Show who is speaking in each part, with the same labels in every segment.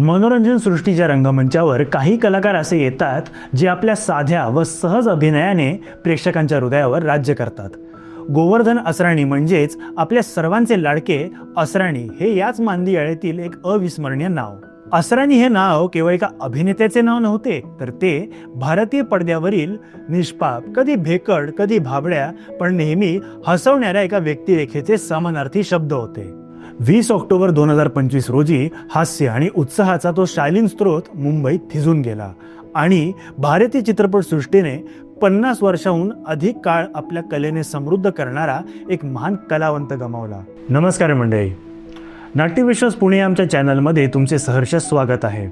Speaker 1: मनोरंजन सृष्टीच्या रंगमंचावर काही कलाकार असे येतात जे आपल्या साध्या व सहज अभिनयाने प्रेक्षकांच्या हृदयावर राज्य करतात. गोवर्धन असराणी म्हणजेच आपल्या सर्वांचे लाडके असराणी हे याच मांदी आळेतील एक अविस्मरणीय नाव. असराणी हे नाव केवळ एका अभिनेत्याचे नाव नव्हते तर ते भारतीय पडद्यावरील निष्पाप कधी भेकड कधी भाबड्या पण नेहमी हसवणाऱ्या एका व्यक्तिरेखेचे समानार्थी शब्द होते. वीस ऑक्टोबर दोन हजार पंचवीस रोजी हास्य आणि उत्साहाचा तो शालीन स्रोत मुंबईत थिजून गेला. आणि भारतीय चित्रपटसृष्टीने पन्नास वर्षाहून अधिक काळ आपल्या कलेने समृद्ध करणारा एक महान कलावंत गमावला. नमस्कार मंडळी. नाट्यविश्वास पुणे आमच्या चॅनलमध्ये तुमचे सहर्ष स्वागत आहे.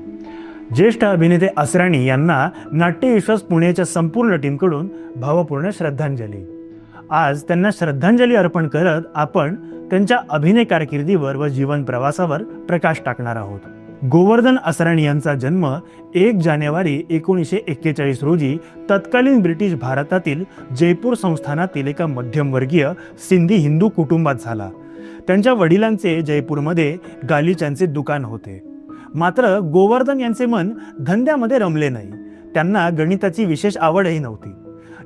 Speaker 1: ज्येष्ठ अभिनेते असराणी यांना नाट्यविश्वास पुणेच्या संपूर्ण टीमकडून भावपूर्ण श्रद्धांजली. आज त्यांना श्रद्धांजली अर्पण करत आपण त्यांच्या अभिनय कारकिर्दीवर व जीवन प्रवासावर प्रकाश टाकणार आहोत. गोवर्धन असराणी यांचा जन्म एक जानेवारी एकोणीसशे एक्केचाळीस रोजी तत्कालीन ब्रिटिश भारतातील जयपूर संस्थानातील एका मध्यमवर्गीय सिंधी हिंदू कुटुंबात झाला. त्यांच्या वडिलांचे जयपूरमध्ये गालिचांचे दुकान होते. मात्र गोवर्धन यांचे मन धंद्यामध्ये रमले नाही. त्यांना गणिताची विशेष आवडही नव्हती.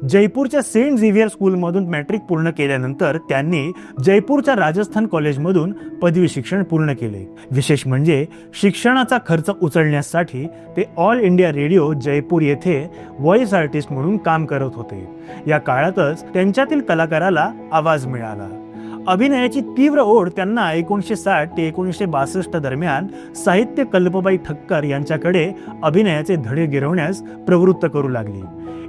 Speaker 1: जयपूरच्या सेंट झेवियर स्कूलमधून मॅट्रिक पूर्ण केल्यानंतर त्यांनी जयपूरच्या राजस्थान कॉलेजमधून पदवी शिक्षण पूर्ण केले. विशेष म्हणजे शिक्षणाचा खर्च उचलण्यासाठी ते ऑल इंडिया रेडिओ जयपूर येथे व्हॉइस आर्टिस्ट म्हणून काम करत होते. या काळातच त्यांच्यातील कलाकाराला आवाज मिळाला. अभिनयाची तीव्र ओढ त्यांना एकोणीसशे साठ ते एकोणीसशे बासष्ट दरम्यान साहित्य कल्पबाई ठक्कर यांच्याकडे अभिनयाचे धडे गिरवण्यास प्रवृत्त करू लागली.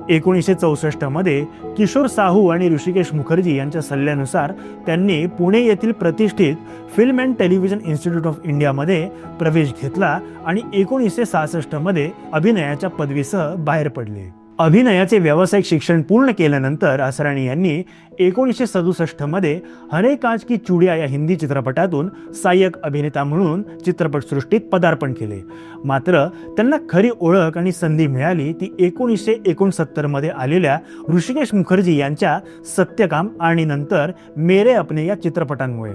Speaker 1: एकोणीसशे चौसष्टमध्ये किशोर साहू आणि ऋषिकेश मुखर्जी यांच्या सल्ल्यानुसार त्यांनी पुणे येथील प्रतिष्ठित film and television institute of इंडियामध्ये प्रवेश घेतला आणि एकोणीसशे सहासष्टमध्ये अभिनयाच्या पदवीसह बाहेर पडले. अभिनयाचे व्यावसायिक शिक्षण पूर्ण केल्यानंतर असराणी यांनी एकोणीसशे सदुसष्टमध्ये हरे काच की चुडिया या हिंदी चित्रपटातून सहाय्यक अभिनेता म्हणून चित्रपटसृष्टीत पदार्पण केले. मात्र त्यांना खरी ओळख आणि संधी मिळाली ती एकोणीसशे एकोणसत्तरमध्ये आलेल्या ऋषिकेश मुखर्जी यांच्या सत्यकाम आणि नंतर मेरे अपने या चित्रपटांमुळे.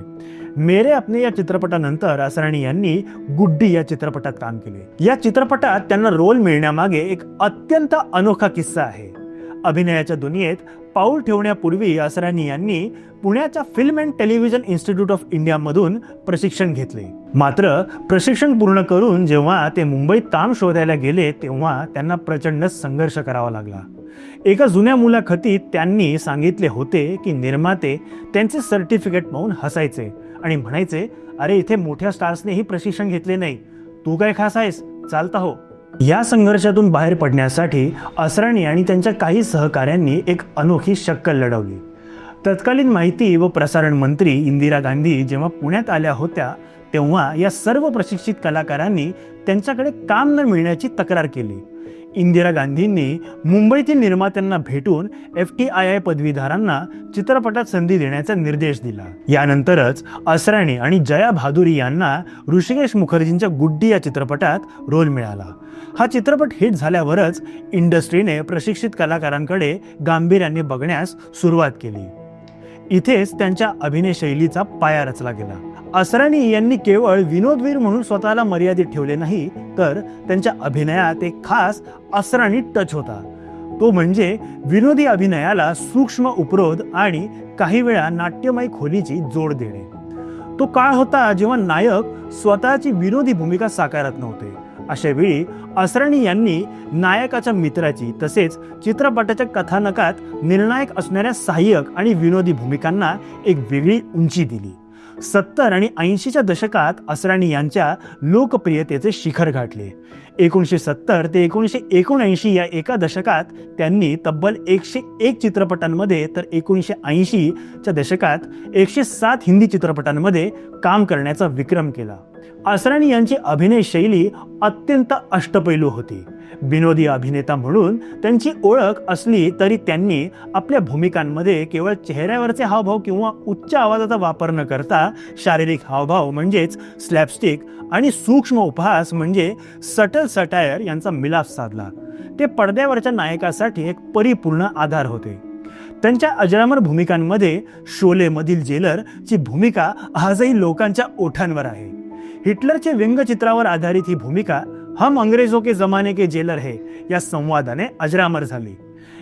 Speaker 1: मेरे अपने या चित्रपटानंतर असराणी यांनी गुड्डी या चित्रपटात काम केले. या चित्रपटात त्यांना रोल मिळण्यामागे एक अत्यंत अनोखा किस्सा आहे. अभिनयाच्या दुनियेत पाऊल ठेवण्यापूर्वी असरानी यांनी पुण्याच्या film and television institute of इंडियामधून प्रशिक्षण घेतले. मात्र प्रशिक्षण पूर्ण करून जेव्हा ते मुंबईत काम शोधायला गेले तेव्हा त्यांना प्रचंड संघर्ष करावा लागला. एका जुन्या मुलाखतीत त्यांनी सांगितले होते की निर्माते त्यांचे सर्टिफिकेट पाहून हसायचे आणि म्हणायचे अरे इथे मोठ्या स्टार्सनेही प्रशिक्षण घेतले नाही. तू काय खास आहेस? चालता हो. या संघर्षातून बाहेर पडण्यासाठी असराणी आणि त्यांच्या काही सहकाऱ्यांनी एक अनोखी शक्कल लढवली. तत्कालीन माहिती व प्रसारण मंत्री इंदिरा गांधी जेव्हा पुण्यात आल्या होत्या तेव्हा या सर्व प्रशिक्षित कलाकारांनी त्यांच्याकडे काम न मिळण्याची तक्रार केली. इंदिरा गांधींनी मुंबईतील निर्मात्यांना भेटून एफ टी आय आय पदवीधारांना चित्रपटात संधी देण्याचा निर्देश दिला. यानंतरच असराणी आणि जया भादुरी यांना ऋषिकेश मुखर्जींच्या गुड्डी या चित्रपटात रोल मिळाला. हा चित्रपट हिट झाल्यावरच इंडस्ट्रीने प्रशिक्षित कलाकारांकडे गांभीर्याने बघण्यास सुरुवात केली. इथेच त्यांच्या अभिनय शैलीचा पाया रचला गेला. असरानी यांनी केवळ विनोदवीर म्हणून स्वतःला मर्यादित ठेवले नाही तर त्यांच्या अभिनयात एक खास असरानी टच होता. तो म्हणजे विनोदी अभिनयाला सूक्ष्म उपरोध आणि काही वेळा नाट्यमय खोलीची जोड देणे. तो काळ होता जेव्हा नायक स्वतःची विनोदी भूमिका साकारत नव्हते. अशा वेळी असराणी यांनी नायकाच्या मित्राची तसेच चित्रपटाच्या कथानकात निर्णायक असणाऱ्या सहाय्यक आणि विनोदी भूमिकांना एक वेगळी उंची दिली. सत्तर आणि ऐंशीच्या दशकात असराणी यांच्या लोकप्रियतेचे शिखर गाठले. एकोणीसशे सत्तर ते एकोणीसशे एकोणऐंशी या एका दशकात त्यांनी तब्बल एकशे एक चित्रपटांमध्ये तर एकोणीसशे ऐंशीच्या दशकात एकशे सात हिंदी चित्रपटांमध्ये काम करण्याचा विक्रम केला. असराणी यांची अभिनय शैली अत्यंत अष्टपैलू होती. विनोदी अभिनेता म्हणून त्यांची ओळख असली तरी त्यांनी आपल्या भूमिकांमध्ये केवळ चेहऱ्यावरचे हावभाव किंवा उच्च आवाजाचा वापर न करता शारीरिक हावभाव म्हणजेच स्लॅपस्टिक आणि सूक्ष्म उपहास म्हणजे सटल सटायर यांचा मिलाप साधला. ते पडद्यावरच्या नायकासाठी एक परिपूर्ण आधार होते. त्यांच्या अजरामर भूमिकांमध्ये शोलेमधील जेलर ची भूमिका आजही लोकांच्या ओठांवर आहे. हिटलरचे व्यंगचित्रावर आधारित ही भूमिका हम अंग्रेजो के जमाने के जेलर है या संवादाने अजरामर झाली.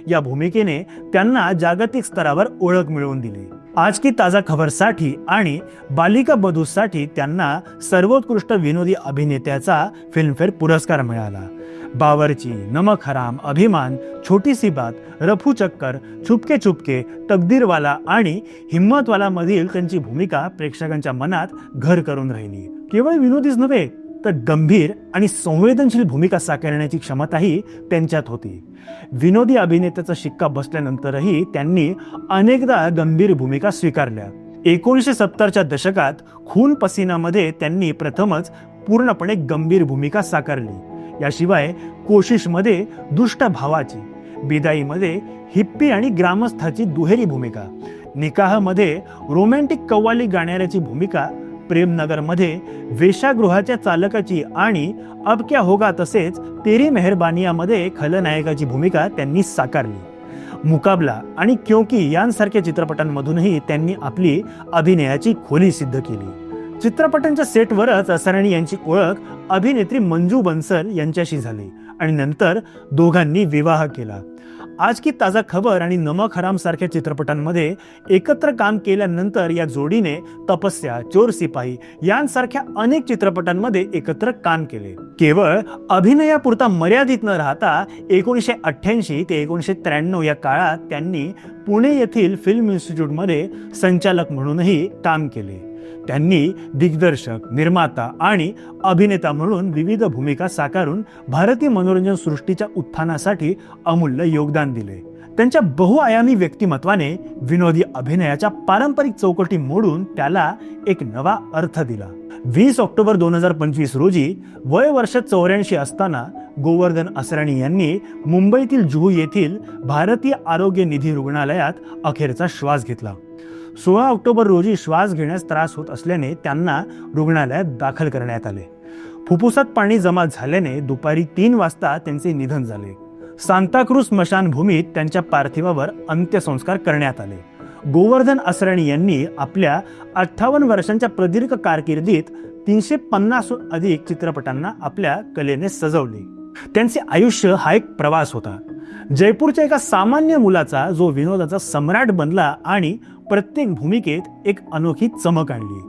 Speaker 1: या भूमिकेने त्यांना जागतिक स्तरावर ओळख मिळवून दिली. आज की ताजा खबरसाठी आणि बालिका बधूसाठी त्यांना सर्वोत्कृष्ट विनोदी अभिनेत्याचा फिल्मफेअर पुरस्कार मिळाला. बावरची नमक हराम अभिमान छोटी सी बात रफू चक्कर छुपके छुपके तकदीरवाला आणि हिम्मतवाला मधील त्यांची भूमिका प्रेक्षकांच्या मनात घर करून राहिली. केवळ विनोदीच नव्हे तर गंभीर आणि संवेदनशील भूमिका साकारण्याची क्षमताही त्यांच्यात होती. विनोदी अभिनेत्याचा शिक्का बसल्यानंतरही त्यांनी अनेकदा गंभीर भूमिका स्वीकारल्या. एकोणीसशे सत्तरच्या दशकात खून पसीनामध्ये त्यांनी प्रथमच पूर्णपणे गंभीर भूमिका साकारली. याशिवाय कोशिशमध्ये दुष्ट भावाची बिदाईमध्ये हिप्पी आणि ग्रामस्थाची दुहेरी भूमिका निकाहमध्ये रोमॅन्टिक कव्वाली गाणाऱ्याची भूमिका प्रेमनगरमध्ये वेशागृहाच्या चालकाची आणि अब क्या होगा तसेच तेरी मेहरबानियामध्ये खलनायकाची भूमिका त्यांनी साकारली. मुकाबला आणि क्योंकी यांसारख्या चित्रपटांमधूनही त्यांनी आपली अभिनयाची खोली सिद्ध केली. चित्रपटांच्या सेटवरच असराणी यांची ओळख अभिनेत्री मंजू बन्सल यांच्याशी झाली आणि नंतर दोघांनी विवाह केला. आज की ताजा खबर आणि नमक हराम सारख्या चित्रपटांमध्ये एकत्र काम केल्यानंतर या जोडीने तपस्या चोर सिपाही यांसारख्या अनेक चित्रपटांमध्ये एकत्र काम केले. केवळ अभिनयापुरता मर्यादित न राहता एकोणीसशे अठ्ठ्याऐंशी ते एकोणीसशे त्र्याण्णव या काळात त्यांनी पुणे येथील फिल्म इन्स्टिट्यूटमध्ये संचालक म्हणूनही काम केले. त्यांनी दिग्दर्शक निर्माता आणि अभिनेता म्हणून विविध भूमिका साकारून भारतीय मनोरंजन सृष्टीच्या उत्थानासाठी अमूल्य योगदान दिले. त्यांच्या बहुआयामी व्यक्तिमत्वाने विनोदी अभिनयाच्या पारंपरिक चौकटी मोडून त्याला एक नवा अर्थ दिला. वीस ऑक्टोबर दोन हजार पंचवीस रोजी वय वर्ष चौऱ्याऐंशी असताना गोवर्धन असराणी यांनी मुंबईतील जुहू येथील भारतीय आरोग्य निधी रुग्णालयात अखेरचा श्वास घेतला. सोळा ऑक्टोबर रोजी श्वास घेण्यास त्रास होत असल्याने त्यांना रुग्णालयात दाखल करण्यात आले. फुफ्फुसात पाणी जमा झाल्याने दुपारी तीन वाजता त्यांचे निधन झाले. सांताक्रूज स्मशानभूमीत त्यांच्या पार्थिवावर अंत्यसंस्कार करण्यात आले. गोवर्धन असराणी यांनी आपल्या अठ्ठावन्न वर्षांच्या प्रदीर्घ कारकिर्दीत तीनशे पन्नासहून अधिक चित्रपटांना आपल्या कलेने सजवले. त्यांचे आयुष्य हा एक प्रवास होता. जयपूरच्या एका सामान्य मुलाचा जो विनोदाचा सम्राट बनला आणि प्रत्येक भूमिकेत एक अनोखी चमक आणली.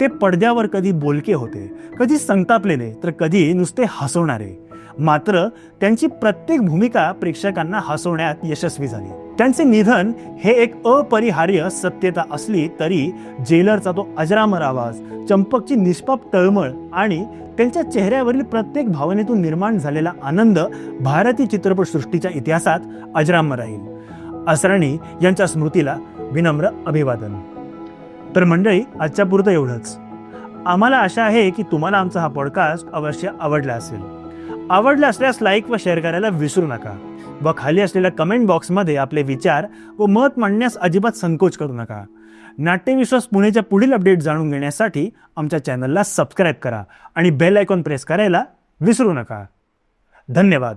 Speaker 1: ते पडद्यावर कधी बोलके होते कधी संतापलेले तर कधी नुसते हसवणारे. मात्र त्यांची प्रत्येक भूमिका प्रेक्षकांना हसवण्यात यशस्वी झाली. त्यांचे निधन हे एक अपरिहार्य सत्यता असली तरी जेलरचा तो अजरामर आवाज चंपकची निष्पाप तळमळ आणि त्यांच्या चेहऱ्यावरील प्रत्येक भावनेतून निर्माण झालेला आनंद भारतीय चित्रपटसृष्टीच्या इतिहासात अजरामर राहील. असराणी यांच्या स्मृतीला विनम्र अभिवादन. तर मंडळी आजच्या पुरतं एवढंच. आम्हाला आशा आहे की तुम्हाला आमचा हा पॉडकास्ट अवश्य आवडला असेल. आवडला असल्यास लाईक व शेअर करायला विसरू नका व खाली असलेल्या कमेंट बॉक्समध्ये आपले विचार व मत मांडण्यास अजिबात संकोच करू नका. नाट्यविश्वास पुणेच्या पुढील अपडेट जाणून घेण्यासाठी आमच्या चॅनलला सबस्क्राईब करा आणि बेल आयकॉन प्रेस करायला विसरू नका. धन्यवाद.